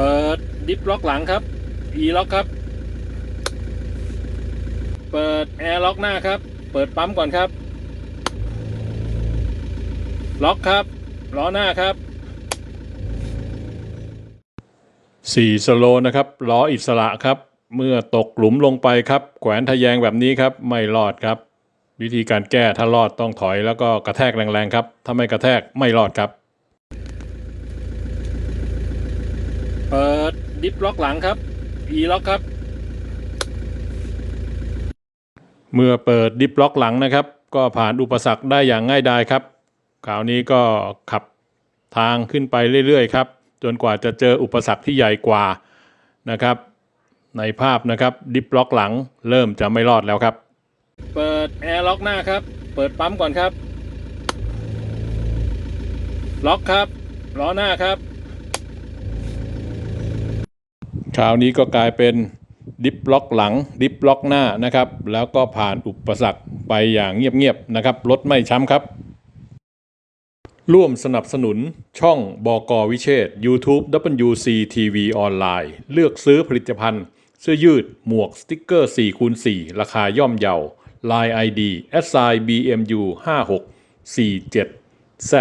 เปิดดิฟล็อกหลังครับ e ล็อกครับ เปิดแอร์ล็อกหน้าครับ เปิดปั๊มก่อนครับ ล็อกครับ ล้อหน้าครับ4สโลนะครับ ล้ออิสระครับ เมื่อตกหลุมลงไปครับ แขวนทะแยงแบบนี้ครับ ไม่รอดครับ วิธีการแก้ถ้ารอดต้องถอยแล้วก็กระแทกแรงๆครับ ถ้าไม่กระแทกไม่รอดครับ เปิดดิฟล็อกหลังครับ e ล็อกครับ เมื่อเปิดดิฟล็อกหลังนะครับ ก็ผ่านอุปสรรคได้อย่างง่ายดายครับคราวนี้ก็ขับทางขึ้นไปเรื่อยๆครับ จนกว่าจะเจออุปสรรคที่ใหญ่กว่านะครับ ในภาพนะครับดิฟล็อกหลังเริ่มจะไม่รอดแล้วครับ เปิดแอร์ล็อกหน้าครับ เปิดปั๊มก่อนครับ ล็อกครับล้อหน้าครับ คราวนี้ก็กลายเป็นดิฟล็อกหลังดิฟล็อกหน้านะครับ แล้วก็ผ่านอุปสรรคไปอย่างเงียบๆนะครับรถไม่ช้ำครับ ร่วมสนับสนุนช่องบอกอวิเชษ YouTube WC TV ออนไลน์เลือกซื้อผลิตภัณฑ์ เสื้อยืด หมวกสติกเกอร์4คูณ4ราคาย่อมเยา Line ID s i BMU 56 47 Z